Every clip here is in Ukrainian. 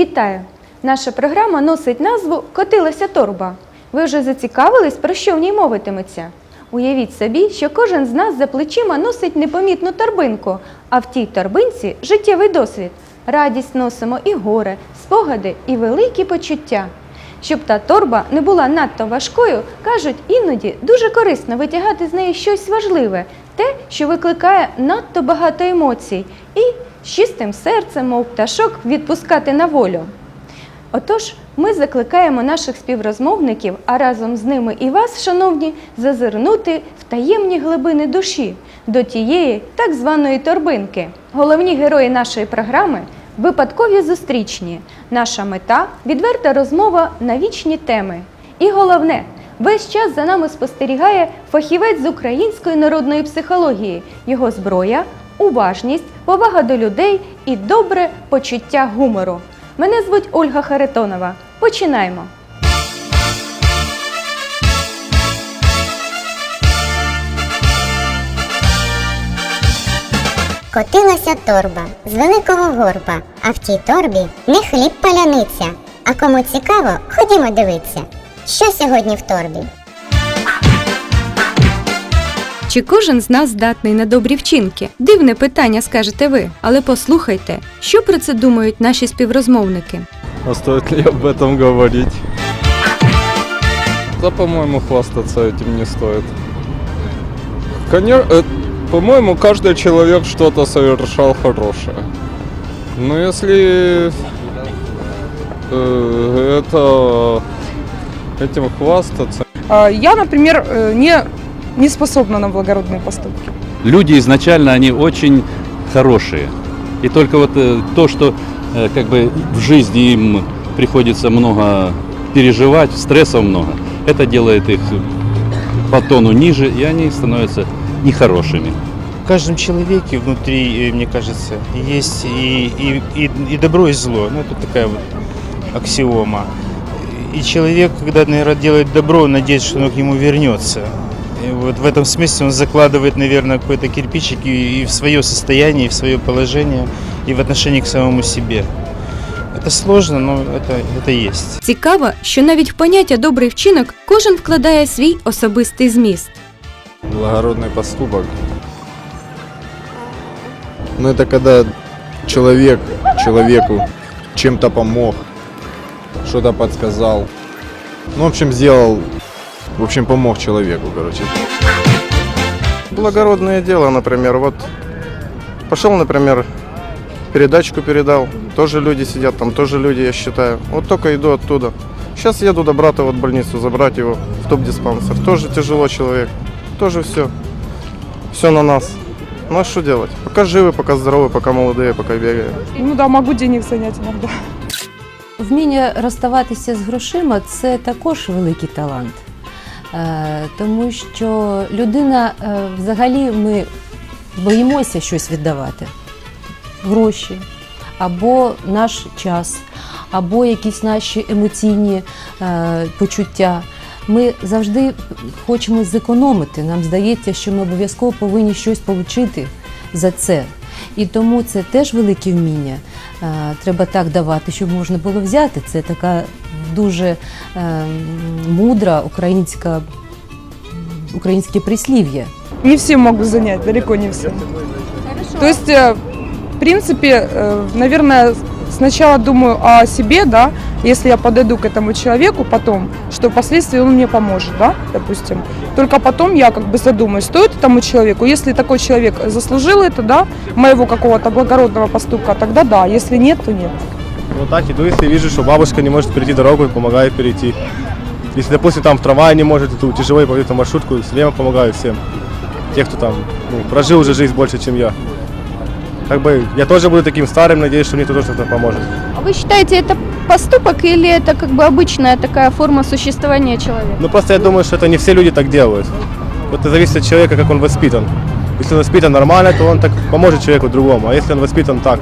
Вітаю! Наша програма носить назву Котилася торба. Ви вже зацікавились, про що в ній мовитиметься? Уявіть собі, що кожен з нас за плечима носить непомітну торбинку, а в тій торбинці життєвий досвід. Радість носимо і горе, спогади і великі почуття. Щоб та торба не була надто важкою, кажуть, іноді дуже корисно витягати з неї щось важливе, те, що викликає надто багато емоцій, і з чистим серцем, мов пташок, відпускати на волю. Отож, ми закликаємо наших співрозмовників, а разом з ними і вас, шановні, зазирнути в таємні глибини душі до тієї так званої торбинки. Головні герої нашої програми випадкові зустрічні. Наша мета відверта розмова на вічні теми. І головне, весь час за нами спостерігає фахівець з української народної психології, його зброя, уважність, повага до людей і добре почуття гумору. Мене звуть Ольга Харитонова. Починаємо. Котилася торба з великого горба, а в тій торбі не хліб паляниця. А кому цікаво, ходімо дивитися, що сьогодні в торбі. Чи кожен з нас здатний на добрі вчинки? Дивне питання, скажете ви. Але послухайте, що про це думають наші співрозмовники. А стоит ли об этом говорить? Да, по-моему, хвастаться этим не стоит. Конечно, по-моему, каждый человек что-то совершал хорошее. Но если э, это этим хвастаться, А, Я, например, э, не, не способна на благородные поступки. люди изначально они очень хорошие. И только вот э, то, что э, как бы в жизни им приходится много переживать, стрессов много, это делает их по тону ниже, и они становятся нехорошими. В каждом человеке внутри, мне кажется, есть и, и, и, и добро, и зло. Ну, это такая вот аксиома И человек, когда, наверное, делает добро, он надеется, что оно к нему вернется. И вот в этом смысле он закладывает, наверное, какой-то кирпичик и, и в свое состояние, и в свое положение, и в отношении к самому себе. Это сложно, но это, это есть. Цікаво, що навіть в поняття добрий вчинок кожен вкладає свій особистий зміст. благородный поступок. Ну, это когда человек человеку чем-то помог, что-то подсказал. Ну, в общем, сделал, в общем, помог человеку, короче. Благородное дело, например, вот пошел, например, передачку передал, тоже люди сидят, там тоже люди, я считаю. Вот только иду оттуда. Сейчас еду до брата вот в больницу, забрать его в топ-диспансер. Тоже тяжело человек, тоже все. Все на нас. Ну а что делать? Пока живы, пока здоровы, пока молодые, пока бегаем. Ну да, могу денег занять иногда. Вміння розставатися з грошима це також великий талант. Е, Тому що людина е, взагалі ми боїмося щось віддавати. Гроші, або наш час, або якісь наші емоційні е, почуття. Ми завжди хочемо зекономити. Нам здається, що ми обов'язково повинні щось отримати за це. І тому це теж велике вміння. Е, Треба так давати, щоб можна було взяти. Це така дуже е, мудра українська, українське прислів'я. Не всі можуть зайняти, далеко не всі. Тобто, э, в принципі, мабуть, наверное, сначала думаю о себе, да, если я подойду к этому человеку потом, что впоследствии он мне поможет, да, допустим. Только потом я как бы задумаюсь, стоит этому человеку, если такой человек заслужил это, да, моего какого-то благородного поступка, тогда да, если нет, то нет. Вот так иду, если вижу, что бабушка не может перейти дорогу, помогаю перейти. Если, допустим, там в трамвае не может, то тяжело пойти на маршрутку, все время помогаю всем. Те, кто там ну, прожил уже жизнь больше, чем я Как бы я тоже буду таким старым, надеюсь, что мне тоже кто-то поможет. А ви вважаєте, це поступок или это как бы обычная такая форма существования человека? Ну просто я думаю, что это не все люди так делают. Вот это зависит от человека, как он воспитан. Если он воспитан нормально, то он так поможет человеку другому. А если он воспитан так,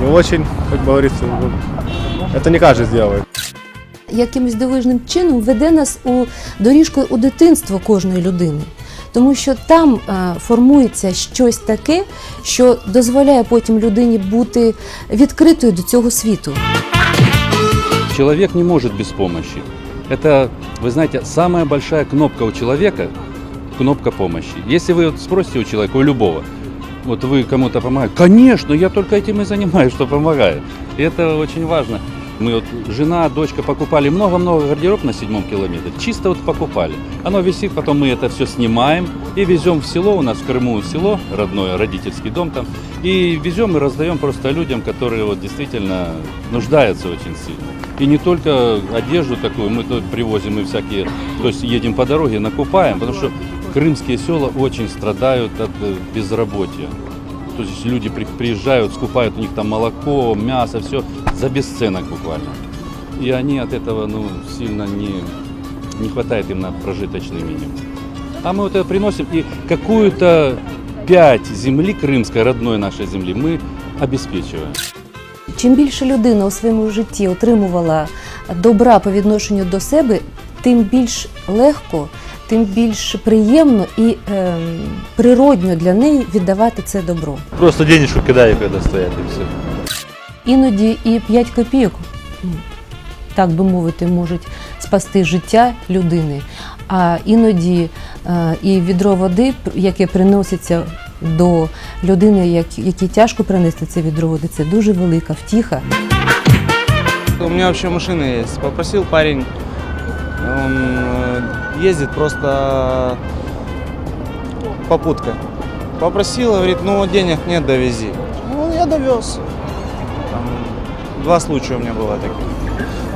не очень, как говорится, ну, это не каждый сделает. якимось дивижним чином веде нас у доріжку у дитинство кожної людини. Тому що там е, формується щось таке, що дозволяє потім людині бути відкритою до цього світу. человек не может без помощи. Это, вы знаете, самая большая кнопка у человека – кнопка помощи. Если вы вот спросите у человека, у любого, вот вы кому-то помогаете, конечно, я только этим и занимаюсь, что помогаю. И это очень важно. Мы вот, жена, дочка покупали много-много гардероб на седьмом километре. Чисто вот покупали. Оно висит, потом мы это все снимаем и везем в село. У нас в Крыму село, родное, родительский дом там. И везем и раздаем просто людям, которые вот действительно нуждаются очень сильно. И не только одежду такую, мы тут привозим и всякие, то есть едем по дороге, накупаем, потому что крымские села очень страдают от э, безработия. То есть люди при- приезжают, скупают у них там молоко, мясо, все за бесценок буквально. И они от этого ну, сильно не, не хватает им на прожиточный минимум. А мы вот это приносим, и какую-то пять земли крымской, родной нашей земли, мы обеспечиваем. Чим більше людина у своєму житті отримувала добра по відношенню до себе, тим більш легко, тим більш приємно і ем, природньо для неї віддавати це добро. Просто денежку кидаю, когда стоят, и все. Іноді і 5 копійок, так би мовити, можуть спасти життя людини. А іноді е, і відро води, яке приноситься до людини, як- якій тяжко принести це відро води, це дуже велика втіха. У меня вообще машина есть. Попросил парень, он э, ездит просто попуткой. Попросил, говорит, ну денег нет, довези. Ну, я довез. Там два случая у меня было таких.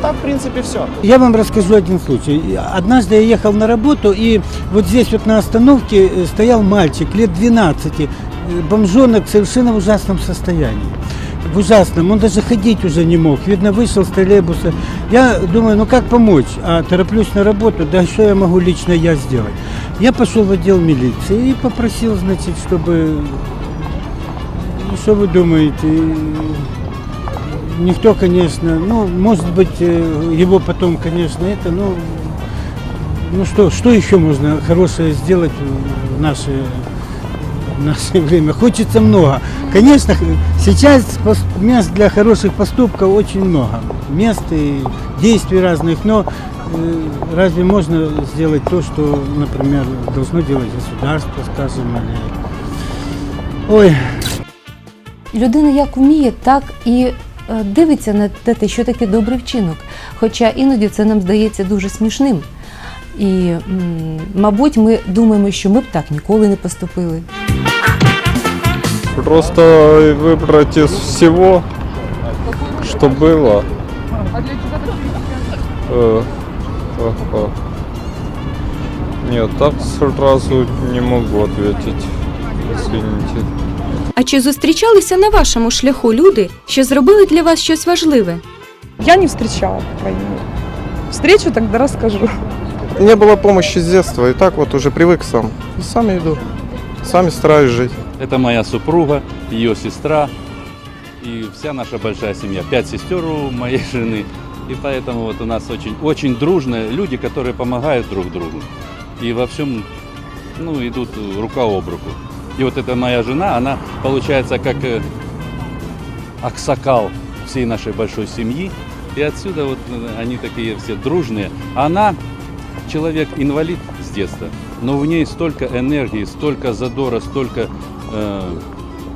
Так, в принципе, все. Я вам расскажу один случай. Однажды я ехал на работу, и вот здесь вот на остановке э, стоял мальчик лет 12, э, бомжонок совершенно в ужасном состоянии. В ужасном. Он даже ходить уже не мог. Видно, вышел с троллейбуса. Я думаю, ну как помочь? А тороплюсь на работу, да что я могу лично я сделать? Я пошел в отдел милиции и попросил, значит, чтобы... Ну, Что вы думаете? Никто, конечно, ну, может быть, э, его потом, конечно, это, ну, ну что, что еще можно хорошее сделать в наше, в наше время? Хочется много. Конечно, х- сейчас пос- мест для хороших поступков очень много. Мест и действий разных, но э, разве можно сделать то, что, например, должно делать государство, скажем, или... Ой, Людина як вміє, так і е, дивиться на те, те, що таке добрий вчинок. Хоча іноді це нам здається дуже смішним. І, м, мабуть, ми думаємо, що ми б так ніколи не поступили. Просто выбрать из всего, что было. Э, э, э. Нет, так сразу не могу ответить. Извините. А чи зустрічалися на вашому шляху люди, що зробили для вас щось важливе? Я не встречала, по крайней мере. Встречу, тогда расскажу. Не было помощи с детства, и так вот уже привык сам. И сам иду. Сами стараюсь жить. Это моя супруга, ее сестра и вся наша большая семья. Пять сестер у моей жены. И поэтому вот у нас очень, очень дружные люди, которые помогают друг другу. И во всем ну, идут рука об руку. И вот эта моя жена, она получается как э, аксакал всей нашей большой семьи. И отсюда вот э, они такие все дружные. Она человек-инвалид с детства, но в ней столько энергии, столько задора, столько э,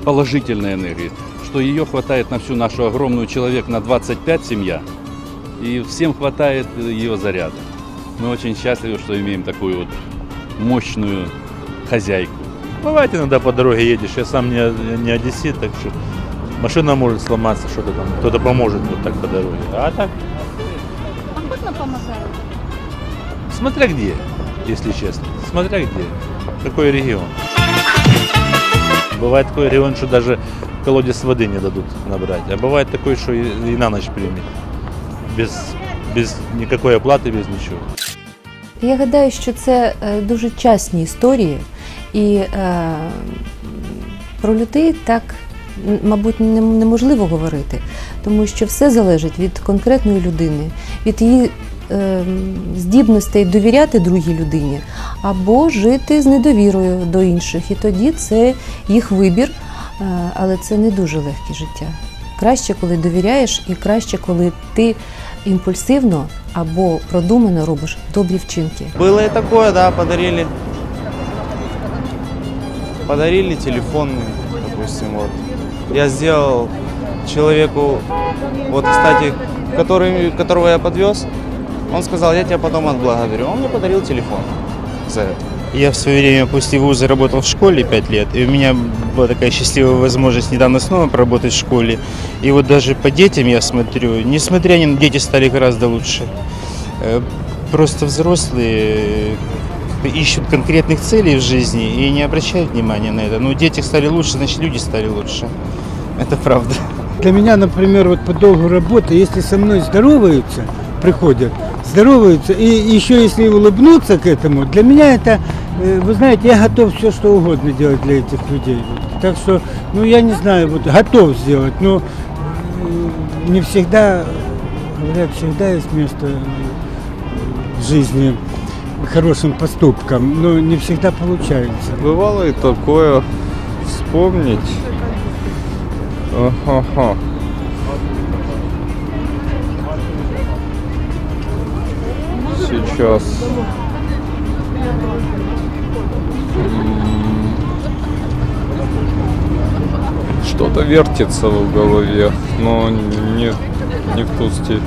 положительной энергии, что ее хватает на всю нашу огромную человек на 25 семья, и всем хватает э, ее заряда. Мы очень счастливы, что имеем такую вот мощную хозяйку. Бывает иногда по дороге едешь, я сам не, не одессит, так что машина может сломаться, что-то там, кто-то поможет вот так по дороге. А так... Смотря где, если честно. Смотря где. Какой регион. Бывает такой регион, что даже колодец воды не дадут набрать. А бывает такой, что и, и на ночь примет. Без, без никакой оплаты, без ничего. Я гадаю, що це е, дуже частні історії, і е, про людей так, мабуть, неможливо говорити, тому що все залежить від конкретної людини, від її е, здібностей довіряти другій людині або жити з недовірою до інших. І тоді це їх вибір, е, але це не дуже легке життя. Краще, коли довіряєш, і краще, коли ти імпульсивно або продумано робиш добрі вчинки. Было и такое, да, подарили. Подарили телефон, допустим, вот. Я сделал человеку, вот, кстати, который, которого я подвез, он сказал, я тебя потом отблагодарю. Он мне подарил телефон за это. Я в свое время после вуза работал в школе 5 лет, и у меня была такая счастливая возможность недавно снова поработать в школе. И вот даже по детям я смотрю, несмотря ни на дети стали гораздо лучше. Э, Просто взрослые ищут конкретных целей в жизни и не обращают внимания на это. Ну, дети стали лучше, значит, люди стали лучше. Это правда. Для меня, например, вот по долгу работы, если со мной здороваются, приходят, здороваются, и еще если улыбнуться к этому, для меня это, э, вы знаете, я готов все что угодно делать для этих людей. Так что, ну я не знаю, вот готов сделать, но э, не всегда, говорят, всегда есть место э, в жизни хорошим поступкам, но не всегда получается. Бывало и такое. Вспомнить. Ага. Сейчас. Что-то вертится в голове, но не, не в ту степь.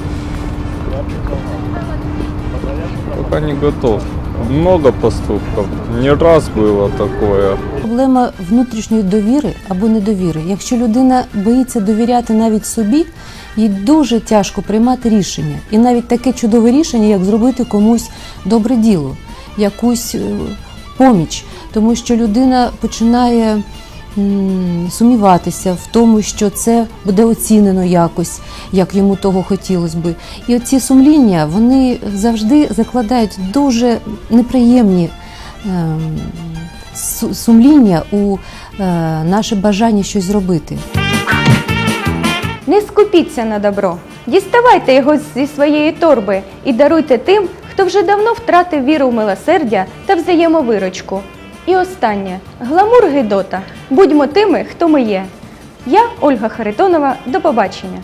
Пока не готов. Много поступков. Не раз было такое. Проблема внутрішньої довіри або недовіри. Якщо людина боїться довіряти навіть собі, їй дуже тяжко приймати рішення. І навіть таке чудове рішення, як зробити комусь добре діло, якусь е, поміч. Тому що людина починає сумніватися в тому, що це буде оцінено якось, як йому того хотілося би. І оці сумління вони завжди закладають дуже неприємні. ем, сумління у е, наше бажання щось зробити. Не скупіться на добро. Діставайте його зі своєї торби і даруйте тим, хто вже давно втратив віру в милосердя та взаємовирочку. І останнє гламур Гедота. Будьмо тими, хто ми є. Я Ольга Харитонова. До побачення.